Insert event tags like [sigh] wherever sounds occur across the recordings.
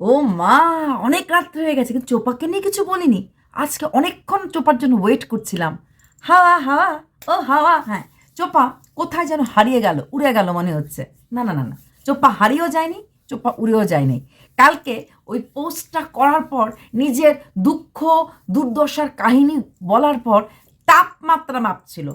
ও মা, অনেক রাত্রে হয়ে গেছে, কিন্তু চোপাকে নিয়ে কিছু বলিনি। আজকে অনেকক্ষণ চোপার জন্য ওয়েট করছিলাম। হাওয়া হাওয়া, ও হাওয়া হ্যাঁ। চোপা কোথায় যেন হারিয়ে গেল, উড়ে গেল মনে হচ্ছে। না না না না। চোপা হারিয়েও যায়নি, চোপা উড়েও যায়নি। কালকে ওই পোস্টটা করার পর, নিজের দুঃখ, দুর্দশার কাহিনী বলার পর তাপমাত্রা মাপছিল।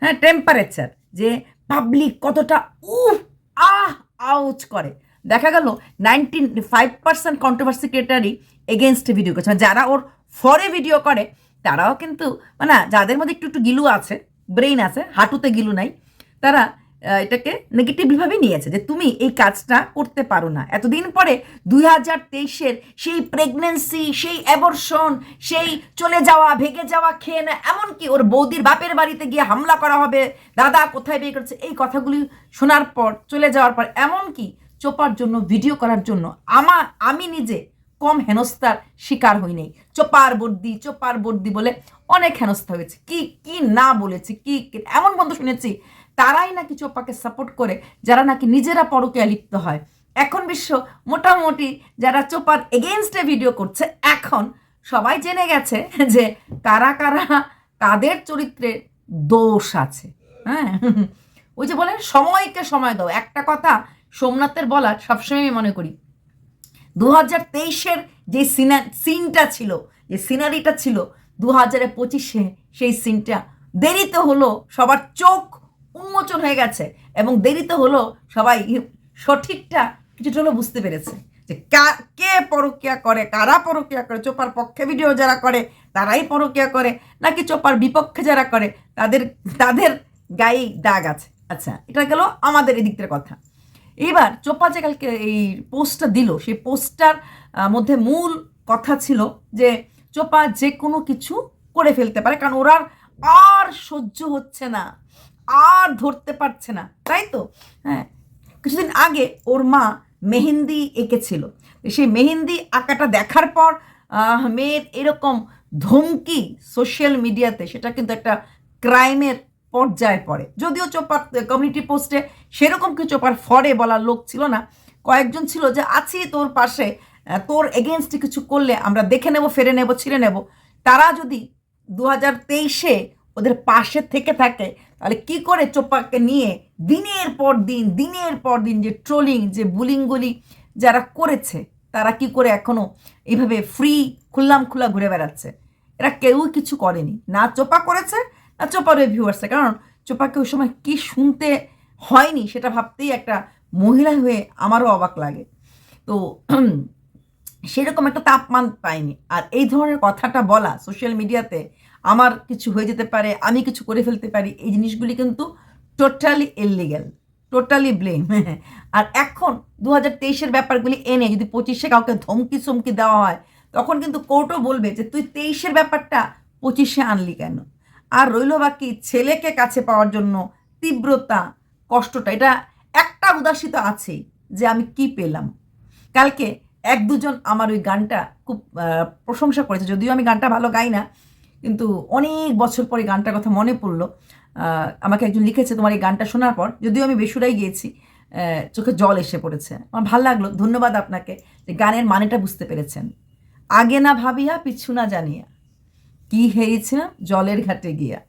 হ্যাঁ টেম্পারেচার যে পাবলিক কতটা উফ আহ, আউচ করে। দেখা গেল নাইনটি ফাইভ পার্সেন্ট কন্ট্রোভার্সি ক্রিয়েটারই এগেনস্ট ভিডিও করছে। মানে যারা ওর ফরে ভিডিও করে, তারাও কিন্তু মানে যাদের মধ্যে একটু একটু গিলু আছে ব্রেইন আছে, হাঁটুতে গিলু নাই, তারা এটাকে নেগেটিভভাবে নিয়েছে যে তুমি এই কাজটা করতে পারো না। এতদিন পরে দুই হাজার তেইশের সেই প্রেগনেন্সি সেই অ্যাবর্শন সেই চলে যাওয়া ভেগে যাওয়া, খেয়ে না এমনকি ওর বৌদির বাপের বাড়িতে গিয়ে হামলা করা হবে, দাদা কোথায় বিয়ে করছে, এই কথাগুলি শোনার পর, চলে যাওয়ার পর, এমনকি চোপার জন্য, ভিডিও করার জন্য আমার, আমি নিজে কম হেনস্থার শিকার হই নাই। চোপার বর্দি চোপার বর্দি বলে অনেক হেনস্থা হয়েছে। কি কি না বলেছি, কি এমন বন্ধু শুনেছি, তারাই নাকি চোপাকে সাপোর্ট করে, যারা নাকি নিজেরা পরকীয়া লিপ্ত হয়। এখন বিশ্ব মোটামুটি যারা চোপার এগেনস্টে ভিডিও করছে, এখন সবাই জেনে গেছে যে কারা কারা কাদের চরিত্রে দোষ আছে। হ্যাঁ? ওই যে বলেন সময়কে সময় দাও। একটা কথা সোমনাথের বলার সবসময় আমি মনে করি। দু হাজার তেইশের যে সিনা সিনটা ছিল, যে সিনারিটা ছিল দু হাজারে পঁচিশে সেই সিনটা দেরিতে হলো সবার চোখ উন্মোচন হয়ে গেছে এবং দেরিতে হলো সবাই সঠিকটা কিছুটা হলো বুঝতে পেরেছে যে কা- কে পরকিয়া করে, কারা পরকিয়া করে, চোপার পক্ষে ভিডিও যারা করে, তারাই পরকিয়া করে, নাকি চোপার বিপক্ষে যারা করে, তাদের তাদের গায়েই দাগ আছে। আচ্ছা এটা গেল আমাদের এদিকটার কথা। এবার চোপা যে কালকে এই পোস্টটা দিল। সেই পোস্টটার মধ্যে মূল কথা ছিল যে চোপা যে কোনো কিছু করে ফেলতে পারে, কারণ ওরার আর সহ্য হচ্ছে না, আর ধরতে পারছে না, তাই তো? হ্যাঁ কিছুদিন আগে ওর মা মেহেন্দি এঁকেছিল। সেই মেহেন্দি আঁকাটা দেখার পর মেয়ের এরকম ধমকি সোশ্যাল মিডিয়াতে, সেটা কিন্তু একটা ক্রাইমের পর্যায়ে পড়ে। যদিও চোপার কমিউনিটি পোস্টে সেরকম কিছু চোপার ফরে বলার লোক ছিল না। কয়েকজন ছিল যে, আছি তোর পাশে তোর এগেনস্টে কিছু করলে আমরা দেখে নেব, ফেরে নেব, ছিঁড়ে নেব। তারা যদি দু হাজার তেইশে ওদের পাশে থেকে থাকে, তাহলে কি করে চোপাকে নিয়ে দিনের পর দিন, দিনের পর দিন যে ট্রোলিং যে বুলিংগুলি যারা করেছে, তারা কি করে এখনও এইভাবে ফ্রি খুল্লাম খুল্লা ঘুরে বেড়াচ্ছে? এরা কেউই কিছু করেনি। না চোপা করেছে না চোপার রিভিউয়ার্সে কারণ চোপাকে ওই সময় কি শুনতে হয়নি সেটা ভাবতেই একটা মহিলা হয়ে আমারও অবাক লাগে। তো [clears throat] সেরকম একটা তাপমান পাইনি। আর এই ধরনের কথাটা বলা সোশ্যাল মিডিয়াতে আমার কিছু হয়ে যেতে পারে, আমি কিছু করে ফেলতে পারি, এই জিনিসগুলি কিন্তু টোটালি ইলিগ্যাল টোটালি ব্লেম আর এখন দু হাজার তেইশের ব্যাপারগুলি এনে যদি পঁচিশে কাউকে ধমকি চমকি দেওয়া হয়, তখন কিন্তু কোর্টও বলবে যে, তুই তেইশের ব্যাপারটা পঁচিশে আনলি কেন? আর রইল বাকি ছেলেকে কাছে পাওয়ার জন্য তীব্রতা, কষ্টটা, এটা একটা উদাসিত আছেই যে আমি কি পেলাম। কালকে এক দুজন আমার ওই গানটা খুব প্রশংসা করেছে। যদিও আমি গানটা ভালো গাই না, কিন্তু অনেক বছর পরে গানটার কথা মনে পড়ল। আমাকে একজন লিখেছে তোমার এই গানটা শোনার পর, যদিও আমি বেসুরাই গিয়েছি চোখে জল এসে পড়েছে। আমার ভালো লাগল, ধন্যবাদ আপনাকে যে গানের মানেটা বুঝতে পেরেছেন। আগে না ভাবিয়া, পিছু না জানিয়া। কি হেয়েছিলাম জলের ঘাটে গিয়া।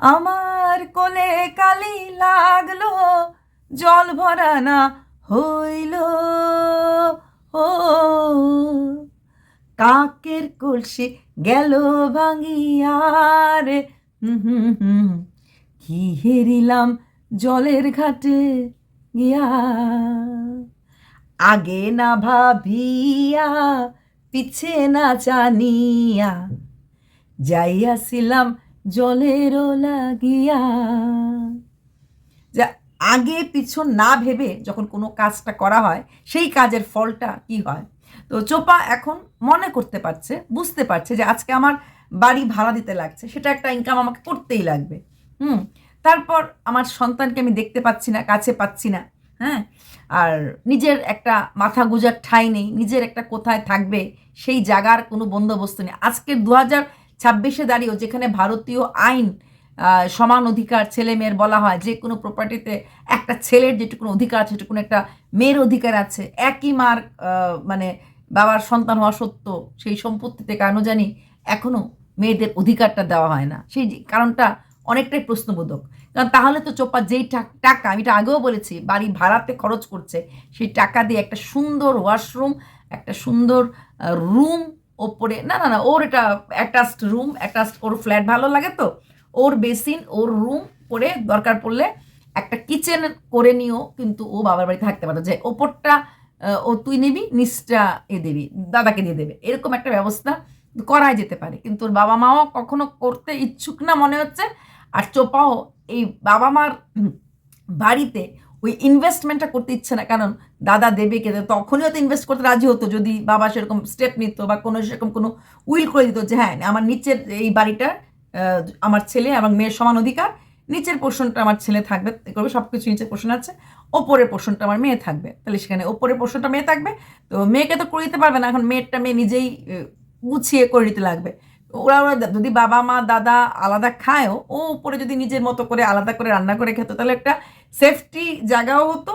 আমার কোলে কালি লাগল, জল ভরা না হইল। ও, কাকের কলসি গেল ভাঙিয়ারে কি হেরিলাম জলের ঘাটে গিয়া। আগে না ভাবিয়া, পিছে না জানিয়া যাইয়াছিলাম জলের লাগিয়া। যা, আগে পিছন না ভেবে যখন কোনো কাজটা করা হয়, সেই কাজের ফলটা কি হয়? তো চোপা এখন মনে করতে পারছে, বুঝতে পারছে যে আজকে আমার বাড়ি ভাড়া দিতে লাগছে, সেটা একটা ইনকাম আমাকে করতেই লাগবে। হুম, তারপর আমার সন্তানকে আমি দেখতে পাচ্ছি না, কাছে পাচ্ছি না হ্যাঁ? আর নিজের একটা মাথা গুজার ঠাঁই নেই, নিজের একটা কোথায় থাকবে, সেই জায়গার কোনো বন্দোবস্ত নেই। আজকের দু হাজার ছাব্বিশে দাঁড়িয়েও যেখানে ভারতীয় আইন সমান অধিকার ছেলে মেয়ের বলা হয়, যে কোনো প্রপার্টিতে একটা ছেলের যেটুকুন অধিকার আছে, সেটুকুন একটা মেয়ের অধিকার আছে, একই মার মানে বাবার সন্তান হওয়া সত্য সেই সম্পত্তিতে কেন জানি এখনও মেয়েদের অধিকারটা দেওয়া হয় না। সেই কারণটা অনেকটাই প্রশ্নবোধক। কারণ তাহলে তো চোপা যেই টাক- আমি এটা আগেও বলেছি, বাড়ি ভাড়াতে খরচ করছে, সেই টাকা দিয়ে একটা সুন্দর ওয়াশরুম একটা সুন্দর রুম ওপরে, না না না, ওর এটা অ্যাটাচড রুম অ্যাটাচড ওর ফ্ল্যাট ভালো লাগে তো, ওর বেসিন ওর রুম করে দরকার পড়লে একটা কিচেন করে নিও, কিন্তু ও বাবার বাড়িতে থাকতে পারতো যে ওপরটা ও তুই নিবি, নিচটা এ দিবি, দাদাকে দিয়ে দেবে। এরকম একটা ব্যবস্থা করাই যেতে পারে। কিন্তু ওর বাবা মাও কখনো করতে ইচ্ছুক না, মনে হচ্ছে। আর চোপাও এই বাবা মার বাড়িতে ওই ইনভেস্টমেন্টটা করতে ইচ্ছে না। কারণ দাদা দেবে কে তখনই হয়তো ইনভেস্ট করতে রাজি হতো যদি বাবা সেরকম স্টেপ নিত বা কোনো সেরকম কোনো উইল করে দিত যে হ্যাঁ আমার নিচের এই বাড়িটা আমার ছেলে এবং মেয়ের সমান অধিকার, নিচের পোর্শনটা আমার ছেলে থাকবে করবে সব কিছু নিচের পোর্শন আছে, ওপরের পোর্শনটা আমার মেয়ে থাকবে। তাহলে সেখানে ওপরের পোর্শনটা মেয়ে থাকবে, তো মেয়েকে তো করে দিতে পারবে না, এখন মেয়েরটা মেয়ে নিজেই গুছিয়ে করে নিতে লাগবে। ওরা ওরা যদি বাবা মা, দাদা আলাদা খায়ও, ও উপরে যদি নিজের মতো করে আলাদা করে রান্না করে খেত, তাহলে একটা সেফটি জায়গাও হতো।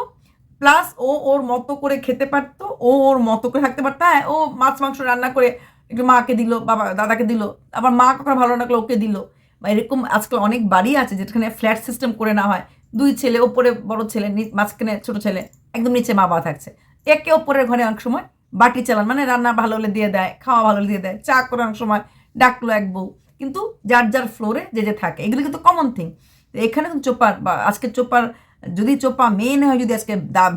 প্লাস ও ওর মতো করে খেতে পারতো, ও ওর মতো করে থাকতে পারতো। হ্যাঁ ও মাছ, মাংস রান্না করে একটু মাকে দিল, বাবা, দাদাকে দিল। আবার মা কখনো ভালো লাগল ওকে দিল। বা এরকম আজকাল অনেক বাড়ি আছে যেখানে ফ্ল্যাট সিস্টেম করে না হয়। দুই ছেলে, ওপরে বড় ছেলে মাঝখানে ছোট ছেলে, একদম নিচে মা বাবা থাকছে। একে ওপরের ঘরে অনেক সময় বাটি চালান মানে রান্না ভালো হলে দিয়ে দেয়, খাওয়া ভালো হলে দিয়ে দেয়, চা করে অনেক সময় ডাকলো এক বউ। কিন্তু যার যার ফ্লোরে যে যে থাকে, এগুলো কিন্তু কমন থিং এখানে কিন্তু চোপার বা আজকে চোপার, যদি চোপা মেয়ে না হয়, যদি আজকে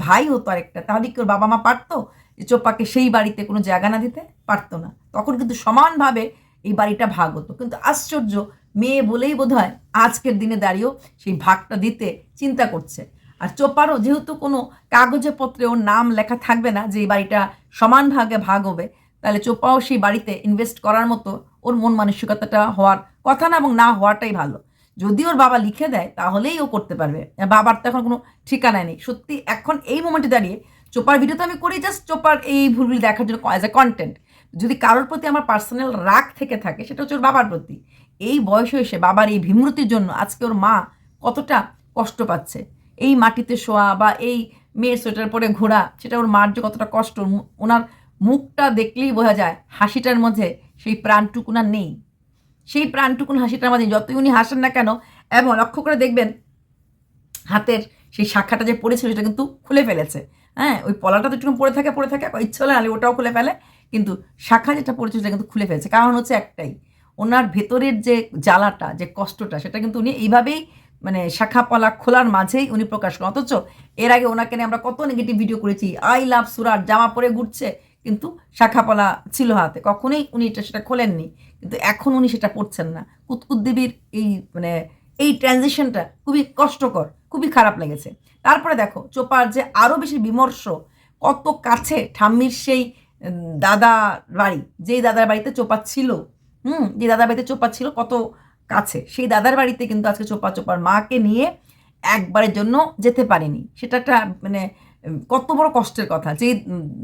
ভাই হতো আরেকটা, তাহলে কি ওর বাবা মা পারতো? যে চোপাকে সেই বাড়িতে কোনো জায়গা না দিতে? পারতো না। তখন কিন্তু সমানভাবে এই বাড়িটা ভাগ হতো। কিন্তু আশ্চর্য, মেয়ে বলেই বোধ হয় আজকের দিনে দাঁড়িয়েও সেই ভাগটা দিতে চিন্তা করছে। আর চোপারও যেহেতু কোনো কাগজে পত্রে ওর নাম লেখা থাকবে না, যে এই বাড়িটা সমান ভাগে ভাগ হবে, তাহলে চোপাও সেই বাড়িতে ইনভেস্ট করার মতো ওর মন মানসিকতাটা হওয়ার কথা না এবং না হওয়াটাই ভালো। যদি ওর বাবা লিখে দেয়, তাহলেই ও করতে পারবে। বাবার তো এখন কোনো ঠিকানায় নেই। সত্যি, এখন এই মোমেন্টে দাঁড়িয়ে চোপার ভিডিও তো আমি করি জাস্ট চোপার এই ভুলগুলি দেখার জন্য অ্যাজ এ কন্টেন্ট যদি কারোর প্রতি আমার পার্সোনাল রাগ থেকে থাকে, সেটা হচ্ছে ওর বাবার প্রতি। এই বয়সে এসে বাবার এই ভীমরতির জন্য আজকে ওর মা কতটা কষ্ট পাচ্ছে। এই মাটিতে শোয়া বা এই মেয়ের সোয়েটার পরে ঘোরা, সেটা ওর মার যে কতটা কষ্ট ওনার মুখটা দেখলেই বোঝা যায়, হাসিটার মধ্যে সেই প্রাণটুকুন আর নেই। সেই প্রাণটুকুন হাসিটার মাঝে যতই উনি হাসেন না কেন, এবং লক্ষ্য করে দেখবেন, হাতের সেই শাখাটা যে পড়েছিল, সেটা কিন্তু খুলে ফেলেছে। হ্যাঁ ওই পলাটা তো একটু পড়ে থাকে পড়ে থাকে, ইচ্ছে হলে নাহলে ওটাও খুলে ফেলে, কিন্তু শাখা যেটা পড়েছিল, সেটা কিন্তু খুলে ফেলেছে। কারণ হচ্ছে একটাই, ওনার ভেতরের যে জ্বালাটা, যে কষ্টটা, সেটা কিন্তু উনি এইভাবেই মানে শাখা পলা খোলার মাঝেই উনি প্রকাশ করেন। অথচ এর আগে ওনাকে নিয়ে আমরা কত নেগেটিভ ভিডিও করেছি। আই লাভ সুরার জামা পরে ঘুরছে কিন্তু শাখাপলা ছিল হাতে। কখনোই উনি এটা সেটা খোলেননি। কিন্তু এখন উনি সেটা পড়ছেন না। কুতকুত দেবীর এই মানে এই ট্রানজিশনটা খুবই কষ্টকর, খুবই খারাপ লেগেছে। তারপরে দেখো, চোপার যে আরও বেশি বিমর্ষ, কত কাছে ঠাম্মির সেই দাদা বাড়ি, যেই দাদার বাড়িতে চোপা ছিল, হুম, যে দাদার বাড়িতে চোপা ছিল কত কাছে, সেই দাদার বাড়িতে কিন্তু আজকে চোপা চোপার মাকে নিয়ে একবারের জন্য যেতে পারেনি। সেটা একটা মানে কত বড় কষ্টের কথা। যে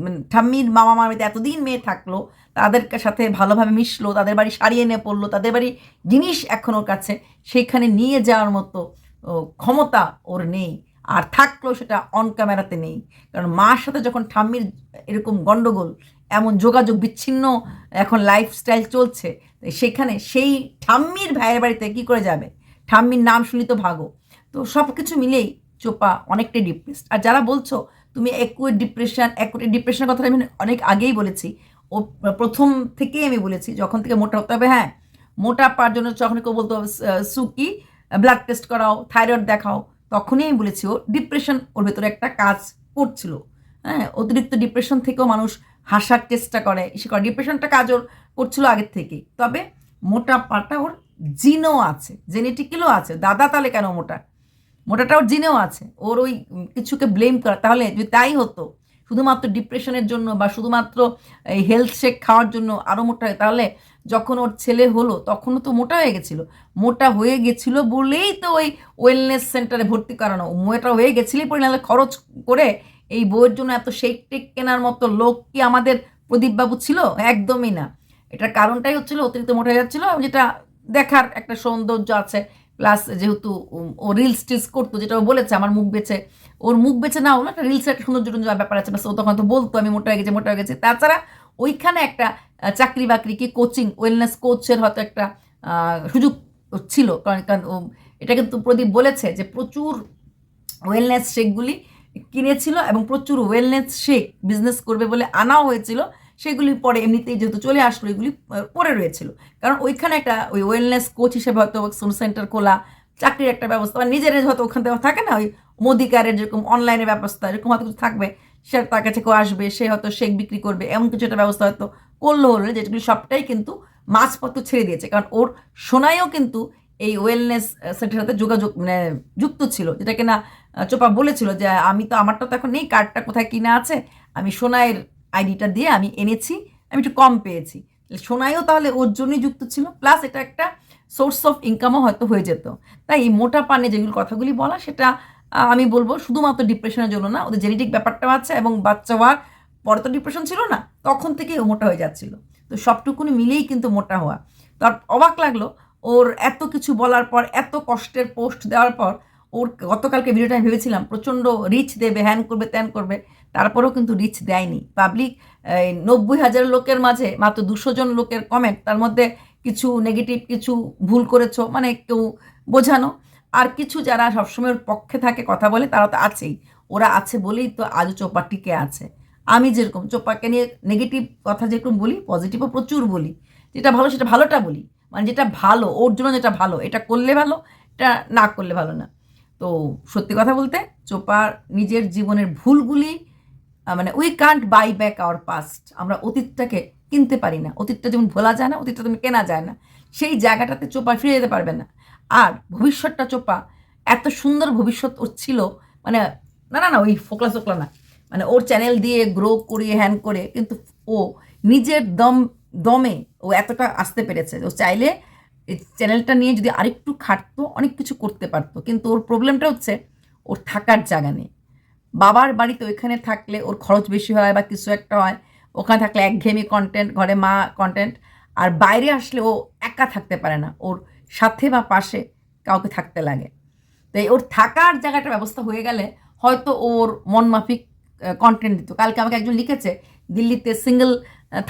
মানে ঠাম্মির মামা মামিতে এতদিন মেয়ে থাকল, তাদের সাথে ভালোভাবে মিশলো, তাদের বাড়ি সারিয়ে নিয়ে পড়ল, তাদের বাড়ি জিনিস এখন ওর কাছে সেখানে নিয়ে যাওয়ার মতো ক্ষমতা ওর নেই। আর থাকলেও সেটা অন ক্যামেরাতে নেই। কারণ মার সাথে যখন ঠাম্মির এরকম গণ্ডগোল এমন যোগাযোগ বিচ্ছিন্ন এখন লাইফস্টাইল চলছে সেখানে সেই ঠাম্মির ভাইয়ের বাড়িতে কি করে যাবে? ঠাম্মির নাম শুনি তো ভাগো। তো সব কিছু মিলেই চোপা অনেকটাই ডিপ্রেসড আর যারা বলছো তুমি একুয়েট ডিপ্রেশন একুয়েট ডিপ্রেশনের কথাটা আমি অনেক আগেই বলেছি। ও প্রথম থেকেই আমি বলেছি যখন থেকে মোটা হতে হবে হ্যাঁ মোটা পাওয়ার জন্য যখন কেউ বলতো আহ, সুকি ব্লাড টেস্ট করাও থাইরয়েড দেখাও তখনই আমি বলেছি ও ডিপ্রেশন ওর ভেতরে একটা কাজ করছিল। হ্যাঁ অতিরিক্ত ডিপ্রেশন থেকেও মানুষ হাসার চেষ্টা করে। সে করে ডিপ্রেশনটা কাজ ওর করছিল আগের থেকেই। তবে মোটা পাটা ওর জিনও আছে জেনেটিক্যালও আছে। দাদা তাহলে কেন মোটা? মোটাটা ওর জিনেও আছে। ওর ওই কিছুকে ব্লেম করা। তাহলে যদি তাই হতো, শুধুমাত্র ডিপ্রেশনের জন্য বা শুধুমাত্র এই হেলথ শেক খাওয়ার জন্য আরও মোটা হয়, তাহলে যখন ওর ছেলে হলো, তখনও তো মোটা হয়ে গেছিল। মোটা হয়ে গেছিল বলেই তো ওই ওয়েলনেস সেন্টারে ভর্তি করানো। মোটা হয়ে গেছিলেই পরে নাহলে খরচ করে এই বইয়ের জন্য এত শেক টেক কেনার মতো লোক কি আমাদের প্রদীপবাবু ছিল? একদমই না। এটার কারণটাই হচ্ছিল অতিরিক্ত মোটা হয়ে যাচ্ছিল যেটা দেখার একটা সৌন্দর্য আছে। প্লাস যেহেতু ও রিলস টিলস করতো, যেটা ও বলেছে, আমার মুখ বেছে, ওর মুখ বেছে না হলো একটা রিলসের একটা সৌন্দর্য ব্যাপার আছে ও তখন তো বলতো, আমি মোটা হয়ে গেছি, মোটা হয়ে গেছি। তাছাড়া ওইখানে একটা চাকরি বাকরি কি কোচিং ওয়েলনেস কোচের হয়তো একটা সুযোগ ছিল। কারণ কারণ এটা কিন্তু প্রদীপ বলেছে যে প্রচুর ওয়েলনেস শেকগুলি কিনেছিল এবং প্রচুর ওয়েলনেস শেক বিজনেস করবে বলে আনাও হয়েছিল। সেগুলি পরে এমনিতেই যেহেতু চলে আসলো, এগুলি পড়ে রয়েছিল। কারণ ওইখানে একটা ওই ওয়েলনেস কোচ হিসেবে হয়তো সেন্টার খোলা, চাকরির একটা ব্যবস্থা, বা নিজের হয়তো ওখান থেকে থাকে না, ওই মোদি কারের যেরকম অনলাইনে ব্যবস্থা, এরকম হয়তো কিছু থাকবে, সে তার কাছে কেউ আসবে, সে হয়তো শেক বিক্রি করবে, এমন কিছু একটা ব্যবস্থা হয়তো করল হলো যেগুলি সবটাই কিন্তু মাঝপত্র ছেড়ে দিয়েছে। কারণ ওর সোনাইও কিন্তু এই ওয়েলনেস সেন্টারের সাথে যোগাযোগ মানে যুক্ত ছিল যেটা কিনা চোপা বলেছিল যে, আমি তো আমারটা তো এখন নেই, কার্ডটা কোথায় কিনা আছে? আমি সোনাইয়ের আইডিটা দিয়ে আমি এনেছি, আমি একটু কম পেয়েছি। সোনাইও তাহলে ওর জন্যই যুক্ত ছিল, প্লাস এটা একটা সোর্স অফ ইনকামও হয়তো হয়ে যেত। তাই এই মোটা পানে যেগুলো কথাগুলি বলা, সেটা আমি বলব শুধুমাত্র ডিপ্রেশনের জন্য না, ওদের জেনেটিক ব্যাপারটাও আছে এবং বাচ্চা হওয়ার পরে তো ডিপ্রেশন ছিল না, তখন থেকেই ও মোটা হয়ে যাচ্ছিল। তো সবটুকুনি মিলেই কিন্তু মোটা হওয়া। তার অবাক লাগল, ওর এত কিছু বলার পর, এত কষ্টের পোস্ট দেওয়ার পর, ওর গতকালকে ভিডিওটা আমি ভেবেছিলাম, প্রচণ্ড রিচ দেবে, হ্যান করবে, ত্যান করবে। তারপরেও কিন্তু রিচ দেয়নি। পাবলিক নব্বই হাজার লোকের মাঝে মাত্র দুশো জন লোকের কমেন্ট তার মধ্যে কিছু নেগেটিভ কিছু ভুল করেছ মানে কেউ বোঝানো। আর কিছু যারা সবসময় পক্ষে থাকে কথা বলে, তারা তো আছেই। ওরা আছে বলেই তো আজও চোপা টিকে আছে। আমি যেরকম চোপাকে নিয়ে নেগেটিভ কথা যেরকম বলি পজিটিভও প্রচুর বলি। যেটা ভালো সেটা ভালোটা বলি। মানে যেটা ভালো, ওর জন্য যেটা ভালো, এটা করলে ভালো, এটা না করলে ভালো না। তো সত্যি কথা বলতে, চোপার নিজের জীবনের ভুলগুলি মানে we can't buy back our past আমরা অতীতটাকে কিনতে পারি না। অতীতটা যেমন ভোলা যায় না, অতীতটা তুমি কেনা যায় না। সেই জায়গাটাতে চোপা ফিরে যেতে পারবে না। আর ভবিষ্যৎটা চোপা এত সুন্দর ভবিষ্যৎ ওর ছিল মানে না না না, ওই ফোকলা চোকলা না। মানে ওর চ্যানেল দিয়ে গ্রো করিয়ে হ্যান করে কিন্তু ও নিজের দম, দমে ও এতটা আসতে পেরেছে ও চাইলে চ্যানেলটা নিয়ে যদি আরেকটু খাটতো, অনেক কিছু করতে পারতো। কিন্তু ওর প্রবলেমটা হচ্ছে ওর থাকার জায়গা নেই। বাবার বাড়িতে ওইখানে থাকলে ওর খরচ বেশি হয় বা কিছু একটা হয়, ওখানে থাকলে একঘেয়েমি কন্টেন্ট ঘরে মা কন্টেন্ট আর বাইরে আসলে ও একা থাকতে পারে না, ওর সাথে বা পাশে কাউকে থাকতে লাগে। তো ওর থাকার জায়গাটার ব্যবস্থা হয়ে গেলে হয়তো ওর মন মাফিক কন্টেন্ট দিত। কালকে আমাকে একজন লিখেছে, দিল্লিতে সিঙ্গেল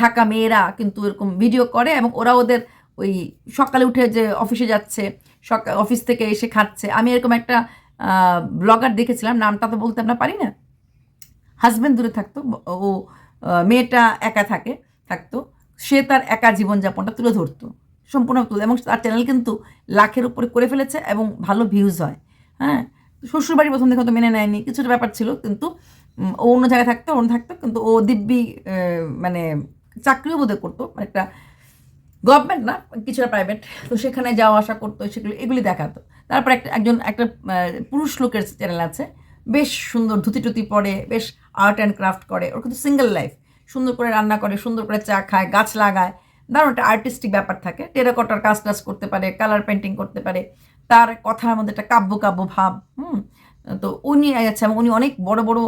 থাকা মেয়েরা কিন্তু এরকম ভিডিও করে এবং ওরা ওদের ওই সকালে উঠে যে অফিসে যাচ্ছে সকাল অফিস থেকে এসে খাচ্ছে। আমি এরকম একটা ব্লগার দেখেছিলাম, নামটা তো বলতে আমরা পারি না। হাজব্যান্ড দূরে থাকতো, ও মেয়েটা একা থাকে, থাকতো। সে তার একা জীবনযাপনটা তুলে ধরতো, সম্পূর্ণ তুলে এবং তার চ্যানেল কিন্তু লাখের উপরে করে ফেলেছে এবং ভালো ভিউজ হয় হ্যাঁ? শ্বশুরবাড়ি প্রথম দেখে তো মেনে নেয়নি, কিছুটা ব্যাপার ছিল, কিন্তু ও অন্য জায়গায় থাকতো অন্য থাকতো, কিন্তু ও দিব্যি মানে চাকরিও বোধহয় করতো মানে একটা গভর্নমেন্ট না, কিছুটা প্রাইভেট তো সেখানে যাওয়া আসা করতো, সেগুলো, এগুলি দেখাতো। তারপর একটা, একজন, একটা পুরুষ লোকের চ্যানেল আছে। বেশ সুন্দর ধুতি টুতি পরে, বেশ আর্ট অ্যান্ড ক্রাফট করে। ওর কিন্তু সিঙ্গেল লাইফ সুন্দর করে রান্না করে, সুন্দর করে চা খায়, গাছ লাগায়। দারুণ একটা আর্টিস্টিক ব্যাপার থাকে। টেরাকটার কাজ টাজ করতে পারে কালার পেন্টিং করতে পারে। তার কথার মধ্যে একটা কাব্য কাব্য ভাব, হুম? তো উনি এবং উনি অনেক বড় বড়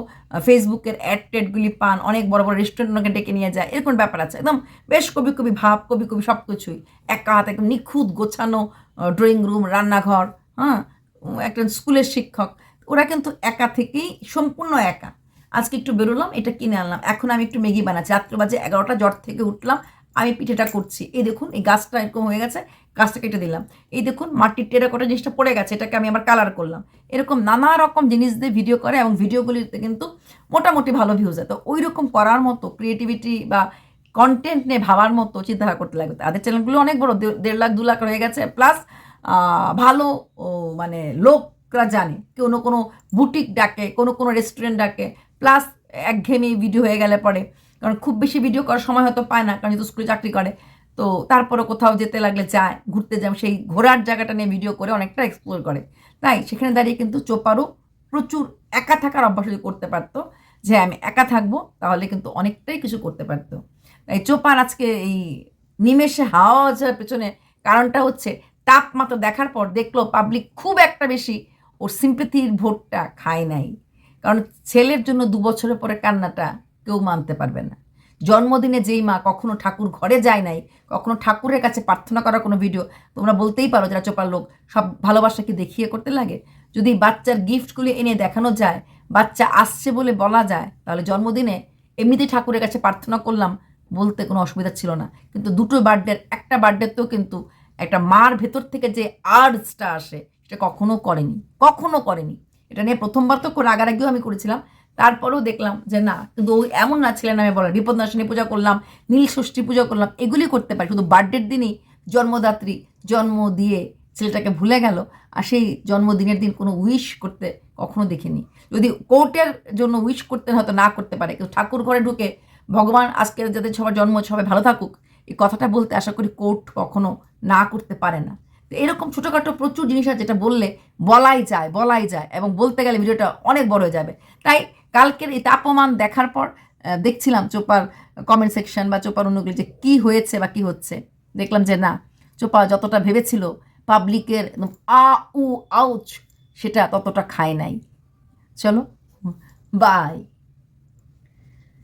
ফেসবুকের অ্যাড টেডগুলি পান, অনেক বড় বড় রেস্টুরেন্টকে ডেকে নিয়ে যায়। এরকম ব্যাপার আছে। একদম বেশ কবি কবি ভাব, কবি কবি সব কিছুই একা হাতে একদম নিখুঁত গোছানো ড্রয়িং রুম রান্নাঘর। হ্যাঁ একজন স্কুলের শিক্ষক, ওরা কিন্তু একা থেকেই সম্পূর্ণ একা। আজকে একটু বেরোলাম, এটা কিনে আনলাম। এখন আমি একটু ম্যাগি বানাচ্ছি। রাত্র বাজে এগারোটা, জ্বর থেকে উঠলাম, আমি পিঠেটা করছি। এই দেখুন, এই গাছটা এরকম হয়ে গেছে, গাছটা কেটে দিলাম। এই দেখুন, মাটির টেরাকোটা জিনিসটা পড়ে গেছে, এটাকে আমি আবার কালার করলাম। এরকম নানা রকম জিনিস দিয়ে ভিডিও করে এবং ভিডিওগুলিতে কিন্তু মোটামুটি ভালো ভিউজ হয়। তো ওই রকম করার মতো ক্রিয়েটিভিটি বা কন্টেন্ট নিয়ে ভাবার মতো চিন্তাধারা করতে লাগবে। তাদের চ্যানেলগুলো অনেক বড় দেড় লাখ, দু লাখ হয়ে গেছে। প্লাস ভালো মানে লোকরা জানে। কোনো কোনো বুটিক ডাকে, কোনো কোনো রেস্টুরেন্ট ডাকে। প্লাস একঘেয়েমি ভিডিও হয়ে গেলে পরে। কারণ খুব বেশি ভিডিও করার সময় হয়তো পায় না, কারণ যেহেতু স্কুলে চাকরি করে। তো তারপরে কোথাও যেতে লাগলে যায়, ঘুরতে যায়। সেই ঘোরার জায়গাটা নিয়ে ভিডিও করে অনেকটা এক্সপ্লোর করে। তাই সেখানে দাঁড়িয়ে কিন্তু চোপারও প্রচুর একা থাকার অভ্যাস যদি করতে পারতো, যে আমি একা থাকব, তাহলে কিন্তু অনেকটাই কিছু করতে পারতো। তাই চোপার আজকে এই নিমেষে হাওয়া যাওয়ার পেছনে কারণটা হচ্ছে তাপমাত্রা দেখার পর দেখল পাবলিক খুব একটা বেশি ওর সিম্পেথির ভোটটা খায় নাই। কারণ ছেলের জন্য দু বছরের পরে কান্নাটা কেউ মানতে পারবে না। জন্মদিনে যেই মা কখনো ঠাকুর ঘরে যায় নাই, কখনো ঠাকুরের কাছে প্রার্থনা করার কোনো ভিডিও তোমরা বলতেই পারো যারা চোপার লোক, সব ভালোবাসাকে দেখিয়ে করতে লাগে। যদি বাচ্চার গিফটগুলি এনে দেখানো যায়, বাচ্চা আসছে বলে বলা যায়, তাহলে জন্মদিনে এমনিতেই ঠাকুরের কাছে প্রার্থনা করলাম, বলতে কোনো অসুবিধা ছিল না। কিন্তু দুটো বার্থডের একটা বার্থডেতেও কিন্তু একটা মার ভেতর থেকে যে আর্টসটা আসে, সেটা কখনো করেনি কখনো করেনি। এটা নিয়ে প্রথমবার তো রাগারাগিও আমি করেছিলাম। তারপরেও দেখলাম যে না, কিন্তু ও এমন না ছেলে নামে বলে বিপদনাশিনী পূজা করলাম, নীল ষষ্ঠী পূজা করলাম, এগুলি করতে পারি। শুধু বার্থডের দিনই জন্মদাত্রী জন্ম দিয়ে ছেলেটাকে ভুলে গেল, আর সেই জন্মদিনের দিন কোনো উইশ করতে কখনো দেখিনি। যদি কোর্টের জন্য উইশ করতে হয়তো না করতে পারে। কিন্তু ঠাকুর ঘরে ঢুকে ভগবান আজকের যাদের সবার জন্ম, সবাই ভালো থাকুক, এই কথাটা বলতে আশা করি কোর্ট কখনো না করতে পারে না। তো এরকম ছোটোখাটো প্রচুর জিনিস আছে যেটা বললে বলাই যায় বলাই যায় এবং বলতে গেলে ভিডিওটা অনেক বড় হয়ে যাবে। তাই কালকের এই তাপমান দেখার পর দেখছিলাম চোপার কমেন্ট সেকশন বা চোপার অন্যগুলি যে কি হয়েছে বা কি হচ্ছে। দেখলাম যে না, চোপা যতটা ভেবেছিল পাবলিকের একদম আ, উ, আউচ, সেটা ততটা খায় নাই। চলো বাই